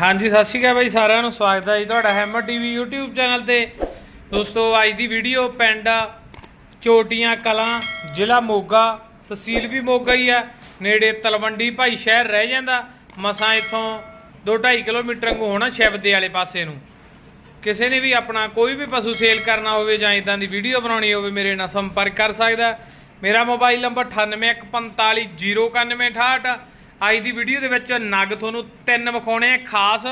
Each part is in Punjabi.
ਹਾਂਜੀ, ਸਤਿ ਸ਼੍ਰੀ ਅਕਾਲ ਬਾਈ ਸਾਰਿਆਂ ਨੂੰ। ਸਵਾਗਤ ਹੈ ਜੀ ਤੁਹਾਡਾ ਹੈਮਰ ਟੀਵੀ YouTube ਚੈਨਲ ਤੇ। ਦੋਸਤੋ, ਅੱਜ ਦੀ ਵੀਡੀਓ ਪਿੰਡ ਚੋਟੀਆਂ ਕਲਾਂ, ਜ਼ਿਲ੍ਹਾ ਮੋਗਾ, ਤਹਿਸੀਲ ਵੀ ਮੋਗਾ ਹੀ ਆ। ਨੇੜੇ ਤਲਵੰਡੀ ਭਾਈ ਸ਼ਹਿਰ ਰਹਿ ਜਾਂਦਾ। ਮਸਾਂ ਇੱਥੋਂ 2.5 ਕਿਲੋਮੀਟਰ ਅੰਗੂ ਹੋਣਾ ਸ਼ਿਵਦੇ ਵਾਲੇ ਪਾਸੇ ਨੂੰ। ਕਿਸੇ ਨੇ ਵੀ ਆਪਣਾ ਕੋਈ ਵੀ ਪਸ਼ੂ ਸੇਲ ਕਰਨਾ ਹੋਵੇ ਜਾਂ ਇਦਾਂ ਦੀ ਵੀਡੀਓ ਬਣਾਉਣੀ ਹੋਵੇ, ਮੇਰੇ ਨਾਲ ਸੰਪਰਕ ਕਰ ਸਕਦਾ। ਮੇਰਾ ਮੋਬਾਈਲ ਨੰਬਰ 9814509168 ਅੱਜ ਦੀ ਵੀਡੀਓ ਦੇ ਵਿੱਚ ਨਗ ਤੁਹਾਨੂੰ ਤਿੰਨ ਵਿਖਾਉਣੇ ਆ ਖਾਸ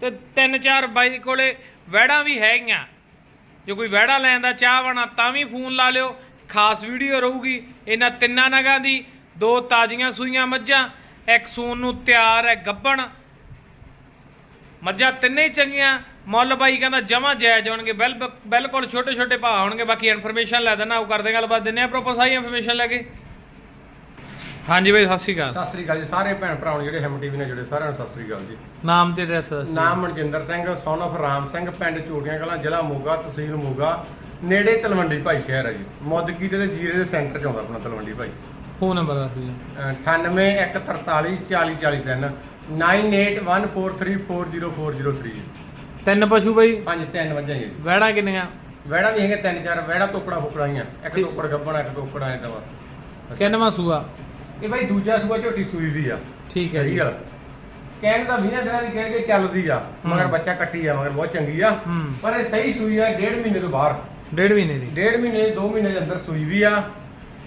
ਤੇ ਤਿੰਨ ਚਾਰ ਬਾਈ ਕੋਲੇ ਵਹਿੜਾਂ ਵੀ ਹੈਗੀਆਂ। ਜੇ ਕੋਈ ਵਹਿੜਾ ਲੈਣ ਦਾ ਚਾਹਵਣਾ ਤਾਂ ਵੀ ਫੋਨ ਲਾ ਲਿਓ। ਖਾਸ ਵੀਡੀਓ ਰਹੂਗੀ ਇਹਨਾਂ ਤਿੰਨਾਂ ਨਗਾਂ ਦੀ। ਦੋ ਤਾਜ਼ੀਆਂ ਸੂਈਆਂ ਮੱਝਾਂ, ਇੱਕ ਸੂਨ ਨੂੰ ਤਿਆਰ ਹੈ ਗੱਬਣ। ਮੱਝਾਂ ਤਿੰਨੇ ਚੰਗੀਆਂ। ਮੁੱਲ ਬਾਈ ਕਹਿੰਦਾ ਜਮਾ ਜਾਇਜ਼ ਹੋਣਗੇ, ਬਿਲ ਬਿਲਕੁਲ ਛੋਟੇ ਛੋਟੇ ਭਾਅ ਹੋਣਗੇ। ਬਾਕੀ ਇਨਫੋਰਮੇਸ਼ਨ ਲੈ ਦੇਣਾ ਉਹ ਕਰਦੇ ਗੱਲਬਾਤ ਦਿੰਨੇ ਆ ਪ੍ਰੋਪਰ ਸਾਰੀ ਇਨਫੋਰਮੇਸ਼ਨ ਲੈ ਕੇ। ਹਾਂਜੀ ਬਾਈ ਸਤਿ ਸ਼੍ਰੀ ਅਕਾਲ। ਸਤਿ ਸ੍ਰੀ ਅਕਾਲ ਜੀ ਸਾਰੇ ਭੈਣ ਭਰਾਵਾਂ ਨੂੰ ਜਿਹੜੇ ਹੈਮ ਟੀਵੀ ਨਾਲ ਜੁੜੇ ਸਾਰਿਆਂ ਨੂੰ ਸਤਿ ਸ੍ਰੀ ਅਕਾਲ ਜੀ। ਨਾਮ ਤੇ ਐਡਰੈਸ ਦੱਸੋ ਨਾਮ ਮਨਜਿੰਦਰ ਸਿੰਘ ਸਨ of ਰਾਮ ਸਿੰਘ ਪਿੰਡ ਚੋਟੀਆਂ ਕਲਾਂ ਜ਼ਿਲ੍ਹਾ ਮੋਗਾ ਤਹਿਸੀਲ ਮੋਗਾ ਨੇੜੇ ਤਲਵੰਡੀ ਭਾਈ ਸ਼ਹਿਰ ਹੈ ਜੀ। ਮੁੱਦਕੀ ਦੇ ਜੀਰੇ ਦੇ ਸੈਂਟਰ ਚ ਆਉਂਦਾ ਆਪਣਾ ਤਲਵੰਡੀ ਭਾਈ। ਫੋਨ ਨੰਬਰ ਦੱਸੋ ਜੀ 9814404003 9814340403 ਜੀ। ਤਿੰਨ ਪਸ਼ੂ ਬਾਈ? ਪੰਜ ਤਿੰਨ ਵਜੇ ਜੀ। ਵਹਿੜਾਂ ਕਿੰਨੀਆਂ? ਵੈੜਾ ਵੀ ਹੈਗੇ ਤਿੰਨ ਚਾਰ ਵੈੜਾ ਟੋਕੜਾ ਫੁਕੜਾ ਹੀ ਆ ਇੱਕ ਠੀਕ। ਟੋਕੜ ਗੱਬਣਾ ਇੱਕ ਟੋਕੜਾ ਐ ਦਵਾ। ਕਿੰਨਵਾਂ ਸੂਆ? ਇਹ ਭਾਈ ਦੂਜਾ ਸੂਆ ਝੋਟੀ ਸੂਈ ਵੀ ਆ। ਠੀਕ ਹੈ ਜੀ। ਗੱਲ। ਕਹਿਣ ਦਾ 20 ਦਿਨਾਂ ਦੀ ਕਹਿ ਕੇ ਚੱਲਦੀ ਆ। ਮਗਰ। ਬੱਚਾ ਕੱਟੀ ਆ ਮਗਰ ਬਹੁਤ ਚੰਗੀ ਆ। ਹੂੰ। ਪਰ ਇਹ ਸਹੀ ਸੂਈ ਆ ਡੇਢ ਮਹੀਨੇ ਤੋਂ ਬਾਹਰ। ਡੇਢ ਮਹੀਨੇ ਦੀ। ਡੇਢ ਮਹੀਨੇ 2 ਮਹੀਨੇ ਦੇ ਅੰਦਰ ਸੂਈ ਵੀ ਆ।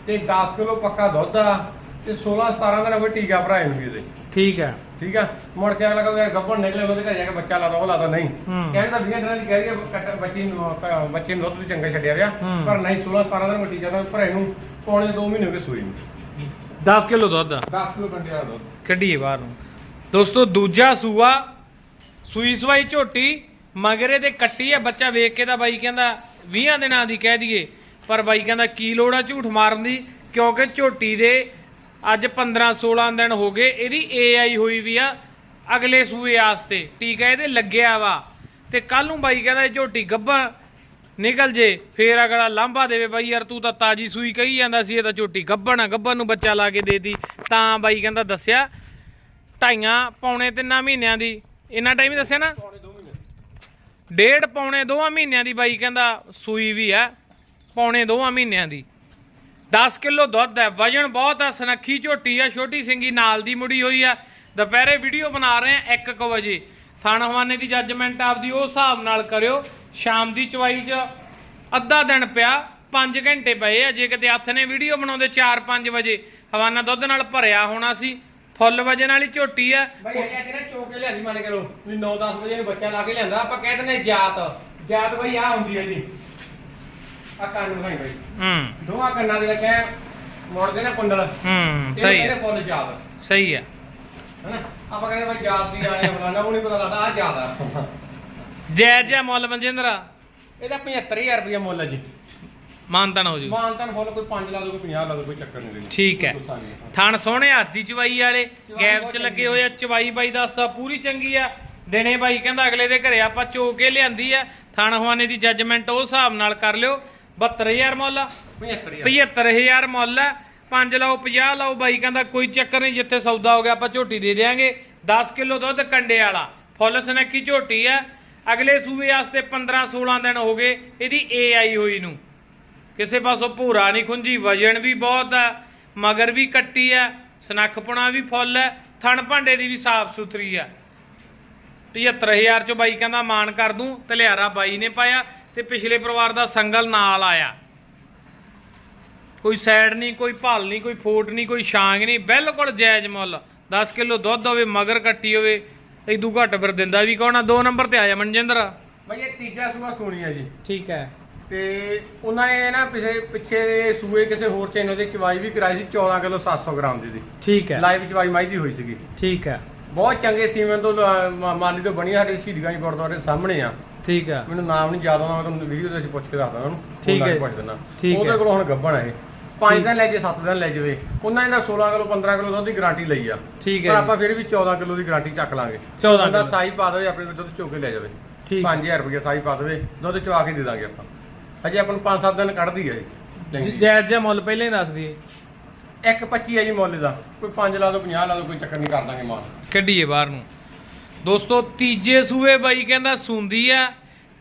ਤੇ 10 ਕਿਲੋ ਪੱਕਾ ਦੁੱਧ ਆ। ਤੇ 16 17 ਦਿਨ ਕੋਈ ਟੀਕਾ ਭਰਾਏ ਨੂੰ ਵੀ ਇਹਦੇ। ਠੀਕ ਹੈ। ਠੀਕ ਆ? ਮੁੜ ਕੇ ਅਗਲਾ ਕਹੇ ਗੱਭਣ ਨਿਕਲੇ ਉਹਦੇ ਘਰ ਜਾ ਕੇ ਬੱਚਾ ਲਾਦਾ ਉਹ ਲਾਦਾ ਨਹੀਂ। ਹੂੰ। ਕਹਿਣ ਦਾ 20 ਦਿਨਾਂ ਦੀ ਕਹਿ ਰਹੀ ਆ ਬੱਚੀ ਨੂੰ ਬੱਚੇ ਨੂੰ ਦੁੱਧ ਵੀ ਚੰਗਾ ਛੱਡਿਆ ਗਿਆ ਹੂੰ। ਪਰ ਨਹੀਂ 16 17 ਦਿਨ ਕੋਈ ਟੀਕਾ ਤਾਂ ਭਰਾਏ ਨੂੰ ਪੌਣੇ 2 ਮਹੀਨੇ ਹੋ ਗਏ ਸੂਈ ਨੂੰ। 10 ਕਿਲੋ ਦੁੱਧ। 10 ਕਿਲੋ ਕੰਡੇ ਵਾਲਾ ਦੁੱਧ। ਕੱਢੀਏ ਬਾਹਰ ਨੂੰ। ਦੋਸਤੋ ਦੂਜਾ ਸੂਆ ਸੂਈ ਸਵਾਈ ਝੋਟੀ ਮਗਰੇ ਤੇ ਕੱਟੀ ਆ ਬੱਚਾ ਵੇਖ ਕੇ ਤਾਂ ਬਾਈ ਕਹਿੰਦਾ 20 ਦਿਨਾਂ ਦੀ ਕਹਿ ਦਈਏ ਪਰ ਬਾਈ ਕਹਿੰਦਾ ਕੀ ਲੋੜ ਆ ਝੂਠ ਮਾਰਨ ਦੀ? ਕਿਉਂਕਿ ਝੋਟੀ ਦੇ ਅੱਜ 15 16 ਦਿਨ ਹੋ ਗਏ ਇਹਦੀ ਏਆਈ ਹੋਈ ਵੀ ਆ ਅਗਲੇ ਸੂਏ ਆਸਤੇ। ਟੀਕਾ ਇਹਦੇ ਲੱਗਿਆ ਵਾ। ਤੇ ਕੱਲ ਨੂੰ ਬਾਈ ਕਹਿੰਦਾ ਇਹ ਝੋਟੀ ਗੱਭਾ ਨਿਕਲ ਜੇ ਫੇਰ ਅਗਲਾ ਲਾਂਭਾ ਦੇਵੇ ਬਾਈ ਯਾਰ ਤੂੰ ਤਾਂ ਤਾਜੀ ਸੂਈ ਕਹੀ ਜਾਂਦਾ ਸੀ ਇਹ ਤਾਂ ਝੋਟੀ ਗੱਭਣ ਆ ਗੱਭਣ ਨੂੰ ਬੱਚਾ ਲਾ ਕੇ ਦੇਤੀ। ਤਾਂ ਬਾਈ ਕਹਿੰਦਾ ਦੱਸਿਆ ਢਾਈਆਂ ਪੌਣੇ ਤਿੰਨਾਂ ਮਹੀਨਿਆਂ ਦੀ ਇੰਨਾ ਟਾਈਮ ਹੀ ਦੱਸਿਆ ਨਾ? ਪੌਣੇ 2 ਮਹੀਨੇ। ਡੇਢ ਪੌਣੇ ਦੋਵਾਂ ਮਹੀਨਿਆਂ ਦੀ ਬਾਈ ਕਹਿੰਦਾ ਸੂਈ ਵੀ ਆ ਪੌਣੇ ਦੋਵਾਂ ਮਹੀਨਿਆਂ ਦੀ। 10 ਕਿਲੋ ਦੁੱਧ ਹੈ ਵਜਨ ਬਹੁਤ ਆ ਸਨੱਖੀ ਝੋਟੀ ਆ ਛੋਟੀ ਸਿੰਗੀ ਨਾਲ ਦੀ ਮੁੜੀ ਹੋਈ ਆ। ਦੁਪਹਿਰੇ ਵੀਡੀਓ ਬਣਾ ਰਹੇ ਆ 1:00 ਵਜੇ। ਥਾਣਾ ਹਵਾਨੇ ਦੀ ਜੱਜਮੈਂਟ ਆਪਦੀ ਉਹ ਹਿਸਾਬ ਨਾਲ ਕਰਿਓ। ਸ਼ਾਮ ਦੀ ਚਵਾਈ 'ਚ ਅੱਧਾ ਦਿਨ ਪਿਆ 5 ਘੰਟੇ ਪਏ ਆ। ਜੇ ਕਿਤੇ ਹੱਥ ਨੇ ਵੀਡੀਓ ਬਣਾਉਂਦੇ 4-5 ਵਜੇ ਹਵਾਨਾ ਦੁੱਧ ਨਾਲ ਭਰਿਆ ਹੋਣਾ ਸੀ। ਫੁੱਲ ਵਜਨ ਵਾਲੀ ਝੋਟੀ ਆ। ਭਾਈ ਇਹ ਕਹਿੰਦੇ ਚੋਕੇ ਲਿਆਂਦੀ ਮੰਨ ਕੇ ਲੋ ਵੀ 9-10 ਵਜੇ ਨੂੰ ਬੱਚਾ ਲਾ ਕੇ ਲਿਆਂਦਾ। ਆਪਾਂ ਕਹਿ ਦਿੰਦੇ ਜਾਤ। ਜਾਤ ਬਈ ਆ ਹੁੰਦੀ ਹੈ ਜੀ। ਆ ਕੰਨ ਭਾਈ ਬਈ। ਹੂੰ। ਦੋਹਾਂ ਕੰਨਾਂ ਦੇ ਵਿੱਚ ਐ ਮੋੜਦੇ ਨਾ ਕੁੰਡਲ। ਹੂੰ ਇਹ ਸਹੀ ਕਹਿੰਦੇ ਆ ਫੁੱਲ ਜਾਤ। ਸਹੀ ਆ। ਹੈਨਾ? ਆਪਾਂ ਕਹਿੰਦੇ ਭਾਈ ਜਾਤ ਦੀ ਆਇਆ ਫਲਾਣਾ ਉਹ ਨਹੀਂ ਪਤਾ ਲੱਗਦਾ ਆ ਜਾਤ ਆ। ਜੈ ਜੈ ਮੁੱਲ ਮਨਜਿੰਦਰਾ। ਇਹਦਾ 75000 ਰੁਪਏ ਮੁੱਲ ਹੈ ਜੀ। ਮਾਨਤਨ ਹੋ ਜੂ। ਮਾਨਤਨ ਫੁੱਲ ਕੋਈ 5 ਲਾ ਦੋ ਕੋਈ 50 ਲਾ ਦੋ ਕੋਈ ਚੱਕਰ ਨਹੀਂ ਜੀ ਠੀਕ ਹੈ। ਥਣ ਸੋਹਣੇ ਹਾਥੀ ਚਵਾਈ ਵਾਲੇ ਗੈਪ 'ਚ ਲੱਗੇ ਹੋਏ ਆ ਚਵਾਈ ਬਾਈ ਦੱਸਦਾ ਪੂਰੀ ਚੰਗੀ ਆ। ਦਿਨੇ ਬਾਈ ਕਹਿੰਦਾ ਅਗਲੇ ਦੇ ਘਰੇ ਆਪਾਂ ਚੋ ਕੇ ਲਿਆਂਦੀ ਆ। ਥਣ ਹਵਾਨੇ ਦੀ ਜੱਜਮੈਂਟ ਉਹ ਹਿਸਾਬ ਨਾਲ ਕਰ ਲਿਓ। 72000 ਮੁੱਲ ਆ। 75000 75000 ਮੁੱਲ ਆ। 5 ਲਾਓ 50 ਲਾਓ ਬਾਈ ਕਹਿੰਦਾ ਕੋਈ ਚੱਕਰ ਨਹੀਂ ਜਿੱਥੇ ਸੌਦਾ ਹੋ ਗਿਆ ਆਪਾਂ ਝੋਟੀ ਦੇ ਦੇਾਂਗੇ 10 ਕਿਲੋ ਦੁੱਧ ਕੰਡੇ ਵਾਲਾ। ਫੁੱਲ ਸਨੱਖੀ ਝੋਟੀ ਆ। ਅਗਲੇ ਸੂਏ ਵਾਸਤੇ 15 16 ਦਿਨ ਹੋ ਗਏ, ਇਹਦੀ ਏ ਆਈ ਹੋਈ ਨੂੰ। ਕਿਸੇ ਪਾਸੋਂ ਭੂਰਾ ਨਹੀਂ ਖੁੰਜੀ ਵਜਨ ਵੀ ਬਹੁਤ ਆ, ਮਗਰ ਵੀ ਕੱਟੀ ਆ, ਸਨੱਖਪੁਣਾ ਵੀ ਫੁੱਲ ਹੈ ਥਣ ਭਾਂਡੇ ਦੀ ਵੀ ਸਾਫ਼ ਸੁਥਰੀ ਆ। 75000 ਚੋਂ ਬਾਈ ਕਹਿੰਦਾ ਮਾਨ ਕਰ ਦੂੰ ਤੇ ਲਿਆਰਾ ਬਾਈ ਨੇ ਪਾਇਆ ਤੇ ਪਿਛਲੇ ਪਰਿਵਾਰ ਦਾ ਸੰਗਲ ਨਾਲ ਆਇਆ। ਕੋਈ ਸਾਈਡ ਨਹੀਂ, ਕੋਈ ਭਾਲ ਨਹੀਂ, ਕੋਈ ਫੋਟ ਨਹੀਂ, ਕੋਈ ਛਾਂਗ ਨਹੀਂ, ਬਿਲਕੁਲ ਜਾਇਜ਼ ਮੁੱਲ। 10 ਕਿਲੋ ਦੁੱਧ ਹੋਵੇ, ਮਗਰ ਕੱਟੀ ਹੋਵੇ ਇਦੂ ਘੱਟ ਫਿਰ ਦਿੰਦਾ ਵੀ ਕੌਣ ਆ? ਦੋ ਨੰਬਰ ਤੇ ਆਇਆ ਮਨਜਿੰਦਰ। ਭਾਈ ਇਹ ਤੀਜਾ ਸੂਆ ਸੋਣੀ ਹੈ ਜੀ। ਠੀਕ ਹੈ। ਤੇ ਉਹਨਾਂ ਨੇ ਨਾ ਪਿਛੇ ਪਿੱਛੇ ਸੂਏ ਕਿਸੇ ਹੋਰ ਚੈਨਲ ਦੇ ਚਵਾਈ ਵੀ ਕਰਾਈ ਸੀ 14 ਕਿਲੋ 700 ਗ੍ਰਾਮ ਦੀ ਦੀ। ਠੀਕ ਹੈ। ਲਾਈਵ ਚਵਾਈ ਮਾਈ ਦੀ ਹੋਈ ਸੀਗੀ। ਠੀਕ ਹੈ। ਬਹੁਤ ਚੰਗੇ ਸੀਮਨ ਤੋਂ ਮਾਲੀ ਤੋਂ ਬਣੀ ਸਾਡੇ ਸ਼ਹੀਦਗੰਜ ਗੁਰਦੁਆਰੇ ਦੇ ਸਾਹਮਣੇ ਆ। ਠੀਕ ਹੈ। ਮੈਨੂੰ ਨਾਮ ਨਹੀਂ ਯਾਦ ਆਉਂਦਾ ਮੈਂ ਤੁਹਾਨੂੰ ਵੀਡੀਓ ਦੇ ਵਿੱਚ ਪੁੱਛ ਕੇ ਦੱਸਦਾ ਉਹਨੂੰ ਠੀਕ ਹੈ। ਪੁੱਛ ਹੈ। ਉਹਦੇ ਕੋਲ ਹੁਣ ਗੱਬਣ ਹੈ 5 ਠੀਕ। ਦਿਨ ਲੈ ਜੇ 7 ਦਿਨ ਲੈ ਜਾਵੇ। ਉਹਨਾਂ ਨੇ ਤਾਂ 16 ਕਿਲੋ 15 ਕਿਲੋ ਦੁੱਧ ਦੀ ਗਾਰੰਟੀ ਲਈ ਆ। ਠੀਕ ਪਰ ਹੈ ਆਪਾਂ ਫਿਰ ਵੀ 14 ਕਿਲੋ ਦੀ ਗਾਰੰਟੀ ਚੱਕ ਲਾਂਗੇ। 14 ਬੰਦਾ ਕਿਲੋ। ਸਾਈ ਪਾ ਦੇਵੇ ਆਪਣੇ ਦੁੱਧ ਚੋ ਕੇ ਲੈ ਜਾਵੇ। ਠੀਕ। 5000 ਰੁਪਏ ਸਾਈ ਪਾ ਦੇਵੇ ਦੁੱਧ ਚਵਾ ਕੇ ਦੇ ਦਾਂਗੇ ਆਪਾਂ। ਅਜੇ ਆਪਾਂ ਨੂੰ 5-7 ਦਿਨ ਕੱਢਦੀ ਹੈ ਜੀ ਜ- ਚੰਗੀ। ਜਾਇਜ਼ ਜਿਹਾ ਮੁੱਲ ਪਹਿਲਾਂ ਹੀ ਦੱਸ ਦਈਏ। ਇੱਕ 25 ਹੈ ਜੀ ਮੁੱਲ ਦਾ ਕੋਈ 5 ਲਾ ਦੋ 50 ਲਾ ਦੋ ਕੋਈ ਚੱਕਰ ਨਹੀਂ ਕਰ ਦਾਂਗੇ ਮਾਲ। ਕੱਢੀਏ ਬਾਹਰ ਨੂੰ। ਦੋਸਤੋ ਤੀਜੇ ਸੂਏ ਬਾਈ ਕਹਿੰਦਾ ਸੁੰਦੀ ਆ।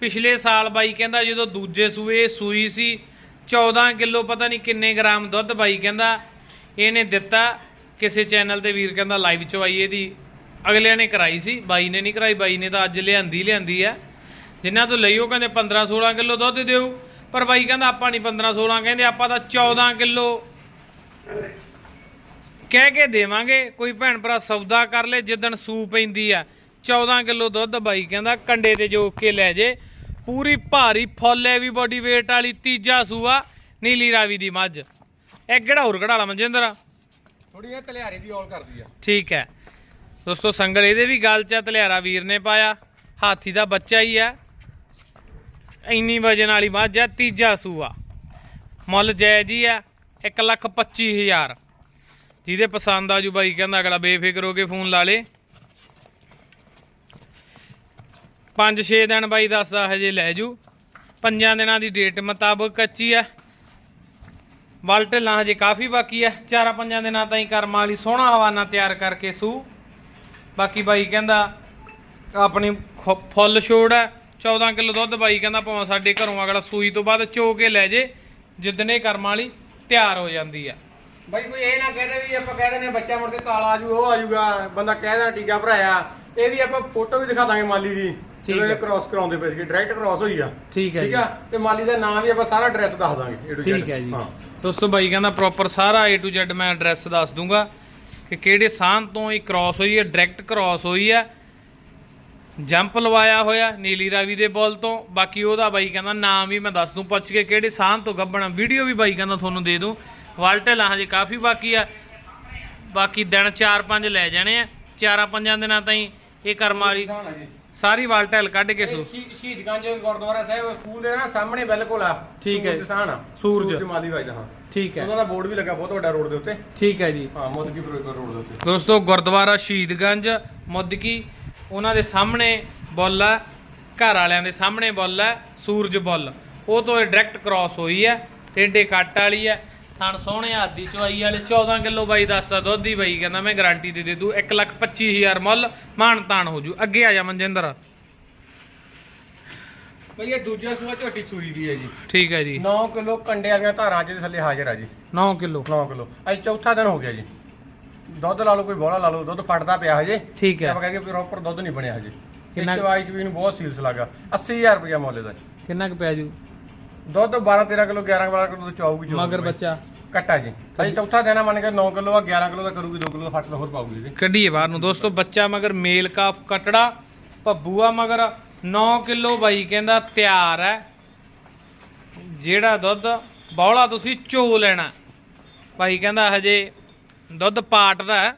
ਪਿਛਲੇ ਸਾਲ ਬਾਈ ਕਹਿੰਦਾ ਜਦੋਂ ਦੂਜੇ ਸੂਏ ਸੂਈ ਸੀ 14 ਕਿਲੋ ਪਤਾ ਨਹੀਂ ਕਿੰਨੇ ਗ੍ਰਾਮ ਦੁੱਧ ਬਾਈ ਕਹਿੰਦਾ, ਇਹਨੇ ਦਿੱਤਾ, ਕਿਸੇ ਚੈਨਲ ਤੇ ਵੀਰ ਕਹਿੰਦਾ ਲਾਈਵ ਚਵਾਈ ਇਹਦੀ। ਅਗਲਿਆਂ ਨੇ ਕਰਾਈ ਸੀ, ਬਾਈ ਨੇ ਨਹੀਂ ਕਰਾਈ, ਬਾਈ ਨੇ ਤਾਂ ਅੱਜ ਲਿਆਂਦੀ ਲਿਆਂਦੀ ਆ। ਜਿਨ੍ਹਾਂ ਤੋਂ ਲਈ ਉਹ ਕਹਿੰਦੇ 15 16 ਕਿਲੋ ਦੁੱਧ ਦਿਓ, ਪਰ ਬਾਈ ਕਹਿੰਦਾ ਆਪਾਂ ਨਹੀਂ 15 16 ਕਹਿੰਦੇ, ਆਪਾਂ ਤਾਂ 14 ਕਿਲੋ ਕਹਿ ਕੇ ਦੇਵਾਂਗੇ, ਕੋਈ ਭੈਣ ਭਰਾ ਸੌਦਾ ਕਰ ਲੇ, ਜਿੱਦਣ ਸੂ ਪੈਂਦੀ ਆ। 14 ਕਿਲੋ ਦੁੱਧ ਬਾਈ ਕਹਿੰਦਾ ਕੰਡੇ ਤੇ ਜੋਕ ਕੇ ਲੈ ਜੇ। ਪੂਰੀ ਭਾਰੀ ਫੁੱਲ ਵੀ ਬੋਡੀ weight ਵਾਲੀ ਤੀਜਾ ਸੂਆ ਨੀਲੀ ਰਾਵੀ ਦੀ ਮੱਝ। ਇਹ ਕਿਹੜਾ ਹੋਰ ਘੜਾਲਾ ਮਨਜਿੰਦਰ? ਥੋੜੀ ਇਹ ਤਲਿਆਰੀ ਦੀ ਔਲ ਕਰਦੀ ਆ। ਠੀਕ ਹੈ। ਦੋਸਤੋ ਸੰਗਲ ਇਹਦੇ ਵੀ ਗੱਲ ਚ ਤਲਿਆਰਾ ਵੀਰ ਨੇ ਪਾਇਆ। ਹਾਥੀ ਦਾ ਬੱਚਾ ਹੀ ਆ। ਇੰਨੀ ਵਜਨ ਵਾਲੀ ਮੱਝ ਆ ਤੀਜਾ ਸੂਆ। ਮੁੱਲ ਜਾਇਜ਼ ਹੀ ਆ 1 ਲੱਖ 25 ਹਜ਼ਾਰ। ਜਿਹਦੇ ਪਸੰਦ ਆ ਜੂ ਬਾਈ ਕਹਿੰਦਾ ਅਗਲਾ ਬੇਫਿਕਰ ਹੋ ਕੇ ਫੋਨ ਲਾ ਲੇ। 5-6 ਦਿਨ ਬਾਈ ਦੱਸਦਾ ਹਜੇ ਲੈ ਜੂ। ਪੰਜਾਂ ਦਿਨਾਂ ਦੀ ਡੇਟ ਮੁਤਾਬਕ ਕੱਚੀ ਆ। ਵੱਲ ਢਿੱਲਾਂ ਹਜੇ ਕਾਫੀ ਬਾਕੀ ਆ। ਚਾਰਾਂ ਪੰਜਾਂ ਦਿਨਾਂ ਤਾਈਂ ਕਰਮਾਂ ਵਾਲੀ ਸੋਹਣਾ ਹਵਾਨਾ ਤਿਆਰ ਕਰਕੇ ਸੂ। ਬਾਕੀ ਬਾਈ ਕਹਿੰਦਾ ਆਪਣੀ ਫੁੱਲ ਛੋੜ ਹੈ 14 ਕਿਲੋ ਦੁੱਧ ਬਾਈ ਕਹਿੰਦਾ ਭਾਵੇਂ ਸਾਡੇ ਘਰੋਂ ਅਗਲਾ ਸੂਈ ਤੋਂ ਬਾਅਦ ਚੋ ਕੇ ਲੈ ਜੇ। ਜਿੱਦਨੇ ਕਰਮਾਂ ਵਾਲੀ ਤਿਆਰ ਹੋ ਜਾਂਦੀ ਆ। ਬਾਈ ਕੋਈ ਇਹ ਨਾ ਕਹਦੇ ਵੀ ਆਪਾਂ ਕਹਿ ਦਿੰਦੇ ਬੱਚਾ ਮੁੜ ਕੇ ਕਾਲਾ ਆਜੂ ਉਹ ਆਜੂਗਾ ਬੰਦਾ ਕਹਿ ਦੇਣਾ ਟੀਕਾ ਭਰਾਇਆ। ਇਹ ਵੀ ਆਪਾਂ ਫੋਟੋ ਵੀ ਦਿਖਾ ਦਾਂਗੇ ਮਾਲੀ ਦੀ। ਠੀਕ ਜਦੋਂ ਇਹ। ਕ੍ਰਾਸ ਕਰਾਉਂਦੇ ਪਏ ਸੀ ਡਾਇਰੈਕਟ ਕ੍ਰਾਸ ਹੋਈ ਆ। ਠੀਕ ਹੈ ਠੀਕ ਆ? ਤੇ ਮਾਲੀ ਦਾ ਨਾਮ ਵੀ ਆਪਾਂ ਸਾਰਾ ਐਡਰੈਸ ਦੱਸ ਦਾਂਗੇ A to Z। ਠੀਕ ਹੈ ਜੀ। ਹਾਂ। ਦੋਸਤੋ ਬਾਈ ਕਹਿੰਦਾ ਪ੍ਰੋਪਰ ਸਾਰਾ A to Z ਮੈਂ ਐਡਰੈਸ ਦੱਸ ਦੂੰਗਾ ਕਿ ਕਿਹੜੇ ਸਾਹਨ ਤੋਂ ਇਹ ਕ੍ਰਾਸ ਹੋਈ ਹੈ ਡਾਇਰੈਕਟ ਕ੍ਰਾਸ ਹੋਈ ਹੈ। ਜੰਪ ਲਵਾਇਆ ਹੋਇਆ ਨੀਲੀ ਰਾਵੀ ਦੇ ਬੋਲ ਤੋਂ। ਬਾਕੀ ਉਹਦਾ ਬਾਈ ਕਹਿੰਦਾ ਨਾਮ ਵੀ ਮੈਂ ਦੱਸ ਦੂੰ ਪੁੱਛ ਕੇ ਕਿਹੜੇ ਸਾਹਨ ਤੋਂ ਗੱਬਣਾ ਵੀਡੀਓ ਵੀ ਬਾਈ ਕਹਿੰਦਾ ਤੁਹਾਨੂੰ ਦੇ ਦੂੰ। ਵਾਲਟੇਲਾਂ ਹਜੇ ਕਾਫੀ ਬਾਕੀ ਆ। ਬਾਕੀ ਦਿਨ 4-5 ਲੈ ਜਾਣੇ ਆ। ਚਾਰਾਂ ਪੰਜਾਂ ਦਿਨਾਂ ਤਾਈਂ ਇਹ ਕਰਮ ਵਾਲੀ ਸਾਰੀ ਵਾਲਟੇਲ ਕੱਢ ਕੇ ਸੂ ਸ਼ਹੀ- ਸ਼ਹੀਦਗੰਜ ਗੁਰਦੁਆਰਾ ਸਾਹਿਬ ਸਕੂਲ ਦੇ ਨਾ ਸਾਹਮਣੇ ਬਿਲਕੁਲ ਆ। ਠੀਕ ਹੈ ਆ। ਸੂਰਜ। ਮਾਲੀ ਵੱਜਦਾ ਹਾਂ। ਠੀਕ ਹੈ। ਉਹਦਾ ਬੋਰਡ ਵੀ ਲੱਗਾ ਬਹੁਤ ਵੱਡਾ ਰੋਡ ਦੇ ਉੱਤੇ। ਠੀਕ ਹੈ ਜੀ। ਹਾਂ ਮੋਦਕੀ ਫਿਰੋਜ਼ਪੁਰ ਰੋਡ ਦੇ ਉੱਤੇ। ਦੋਸਤੋ ਗੁਰਦੁਆਰਾ ਸ਼ਹੀਦਗੰਜ ਮੁੱਦਕੀ ਉਹਨਾਂ ਦੇ ਸਾਹਮਣੇ ਬੁੱਲ ਹੈ ਘਰ ਵਾਲਿਆਂ ਦੇ ਸਾਹਮਣੇ ਬੁੱਲ ਹੈ ਸੂਰਜ ਬੁੱਲ। ਉਹ ਤੋਂ ਇਹ ਡਾਇਰੈਕਟ ਕ੍ਰਾਸ ਹੋਈ ਹੈ ਟੇਡੇ ਕੱਟ ਵਾਲੀ ਹੈ। ਥਣ ਸੋਹਣੇ ਆਦੀ ਚਵਾਈ ਵਾਲੇ 14 ਕਿਲੋ ਬਾਈ ਦੱਸਦਾ ਦੁੱਧ ਦੀ ਬਾਈ ਕਹਿੰਦਾ ਮੈਂ ਗਾਰੰਟੀ ਦੇ ਦੇ ਦੂ 1 ਲੱਖ 25 ਹਜ਼ਾਰ ਮੁੱਲ ਮਾਣ ਤਾਣ ਹੋ ਜੂ। ਅੱਗੇ ਆ ਜਾ ਮਨਜਿੰਦਰ। ਬਈ ਇਹ ਦੂਜਾ ਸੂਆ ਝੋਟੀ ਸੂਈ ਦੀ ਹੈ ਜੀ। ਠੀਕ ਹੈ ਜੀ। 9 ਕਿਲੋ ਕੰਡੇ ਵਾਲੀਆਂ ਧਾਰਾਂ ਅੱਜ ਦੇ ਥੱਲੇ ਹਾਜ਼ਰ ਆ ਜੀ। 9 ਕਿਲੋ। 9 ਕਿਲੋ। ਅੱਜ ਚੌਥਾ ਦਿਨ ਹੋ ਗਿਆ ਜੀ। ਦੁੱਧ ਲਾ ਲਓ ਕੋਈ ਬੋਲਾ ਲਾ ਲਓ ਦੁੱਧ ਫਟਦਾ ਪਿਆ ਹਜੇ। ਠੀਕ ਹੈ। ਆਪਾਂ ਕਹਿੰਗੇ ਪ੍ਰੋਪਰ ਦੁੱਧ ਨਹੀਂ ਬਣਿਆ ਹਜੇ। ਕਿੰਨਾ- ਚਵਾਈ ਚੂਈ ਨੂੰ ਬਹੁਤ ਸੀਲਸ ਲੱਗਾ। 80000 ਰੁਪਇਆ ਮੁੱਲ ਦਾ ਕਿੰਨਾ ਕੁ ਪੈ ਜੂ? ਦੁੱਧ 12 13 ਕਿਲੋ 11 12 ਕਿਲੋ ਦੁੱਧ ਚਾਊਗੀ ਜੋ ਮਗਰ ਬੱਚਾ। ਕੱਟਾ ਜੀ। ਅੱਜ ਚੌਥਾ ਆ ਮੰਨ ਕੇ 9 ਕਿਲੋ ਆ 11 ਕਿਲੋ ਦਾ ਕਰੂਗੀ 2 ਕਿਲੋ ਦਾ ਹੋਰ ਪਾਊਗੀ ਜੀ। ਕੱਢੀਏ ਬਾਹਰ ਨੂੰ। ਦੋਸਤੋ ਬੱਚਾ ਮਗਰ ਮੇਲ ਕਾਫ ਕਟੜਾ ਭੱਬੂਆ ਮਗਰ 9 ਕਿਲੋ ਬਾਈ ਕਹਿੰਦਾ ਤਿਆਰ ਹੈ। ਜਿਹੜਾ ਦੁੱਧ ਬੌਲਾ ਤੁਸੀਂ ਚੋ ਲੈਣਾ। ਭਾਈ ਕਹਿੰਦਾ ਹਜੇ ਦੁੱਧ ਪਾਟਦਾ।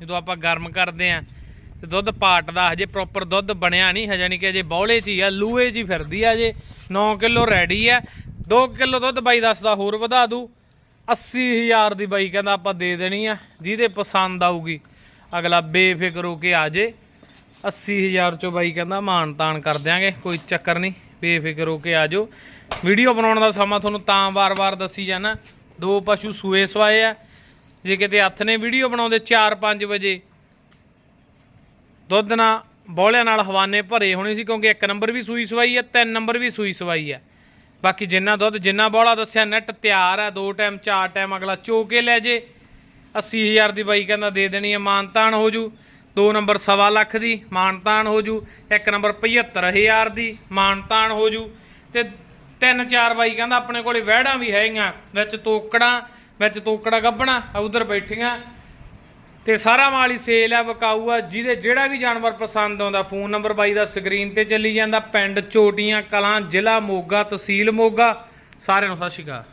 ਜਦੋਂ ਆਪਾਂ ਗਰਮ ਕਰਦੇ ਆ ਤੇ ਦੁੱਧ ਪਾਟਦਾ ਹਜੇ ਪ੍ਰੋਪਰ ਦੁੱਧ ਬਣਿਆ ਨਹੀਂ ਹੈ ਨਹੀਂ ਕਿ ਅਜੇ ਬੌਲੇ 'ਚ ਹੀ ਆ, ਲੂਏ 'ਚ ਹੀ ਫਿਰਦੀ ਆ ਹਜੇ। 9 ਕਿਲੋ ਰੈਡੀ ਆ 2 ਕਿਲੋ ਦੁੱਧ ਬਾਈ ਦੱਸਦਾ ਹੋਰ ਵਧਾ ਦੂ। 80000 ਦੀ ਬਾਈ ਕਹਿੰਦਾ ਆਪਾਂ ਦੇ ਦੇਣੀ ਆ, ਜਿਹਦੇ ਪਸੰਦ ਆਊਗੀ, ਅਗਲਾ ਬੇਫਿਕਰ ਹੋ ਕੇ ਆ ਜੇ। 80000 ਚੋਂ ਬਾਈ ਕਹਿੰਦਾ ਮਾਨ ਤਾਨ ਕਰ ਦਿਆਂਗੇ, ਕੋਈ ਚੱਕਰ ਨਹੀਂ, ਬੇਫਿਕਰ ਹੋ ਕੇ ਆ ਜਾਓ। ਵੀਡੀਓ ਬਣਾਉਣ ਦਾ ਸਮਾਂ ਤੁਹਾਨੂੰ ਤਾਂ ਵਾਰ-ਵਾਰ ਦੱਸੀ ਜਾਣਾ, ਦੋ ਪਸ਼ੂ ਸੂਏ ਸਵਾਏ ਆ। ਜੇ ਕਿਤੇ ਹੱਥ ਨੇ ਵੀਡੀਓ ਬਣਾਉਂਦੇ 4-5 ਵਜੇ ਦੁੱਧ ਨਾਲ ਬੋਲਿਆਂ ਨਾਲ ਹਵਾਨੇ ਭਰੇ ਹੋਣੇ ਸੀ ਕਿਉਂਕਿ ਇੱਕ ਨੰਬਰ ਵੀ ਸੂਈ ਸਵਾਈ ਹੈ, ਤਿੰਨ ਨੰਬਰ ਵੀ ਸੂਈ ਸਵਾਈ ਹੈ। ਬਾਕੀ ਜਿੰਨਾ ਦੁੱਧ, ਜਿੰਨਾ ਬੋਲਾ ਦੱਸਿਆ ਨੈਟ ਤਿਆਰ ਹੈ, ਦੋ ਟਾਈਮ ਚਾਰ ਟਾਈਮ ਅਗਲਾ ਚੋ ਕੇ ਲੈ ਜੇ। 80000 ਦੀ ਬਾਈ ਕਹਿੰਦਾ ਦੇ ਦੇਣੀ ਹੈ, ਮਾਨਤਾਨ ਹੋ ਜੂ। ਦੋ ਨੰਬਰ ਸਵਾ ਲੱਖ ਦੀ, ਮਾਨਤਾਨ ਹੋ ਜੂ। ਇੱਕ ਨੰਬਰ 75000 ਦੀ, ਮਾਨਤਾਨ ਹੋ ਜੂ। ਤੇ ਤਿੰਨ ਚਾਰ ਬਾਈ ਕਹਿੰਦਾ ਆਪਣੇ ਕੋਲੇ ਵਹਿੜਾਂ ਵੀ ਹੈਗੀਆਂ, ਵਿੱਚ ਤੋਕੜਾਂ, ਵਿੱਚ ਤੋਕੜਾ ਗੱਬਣਾ ਉਧਰ ਬੈਠੀਆਂ। ਤੇ ਸਾਰਾ ਮਾਲ ਹੀ ਸੇਲ ਆ, ਵਕਾਊ ਆ। ਜਿਹਦੇ ਜਿਹੜਾ ਵੀ ਜਾਨਵਰ ਪਸੰਦ ਆਉਂਦਾ, ਫੋਨ ਨੰਬਰ ਬਾਈ ਦਾ ਸਕਰੀਨ ਤੇ ਚੱਲੀ ਜਾਂਦਾ। ਪਿੰਡ ਚੋਟੀਆਂ, ਕਲਾਂ, ਜ਼ਿਲ੍ਹਾ ਮੋਗਾ, ਤਹਿਸੀਲ ਮੋਗਾ। ਸਾਰਿਆਂ ਨੂੰ ਸਤਿ ਸ਼੍ਰੀ ਅਕਾਲ।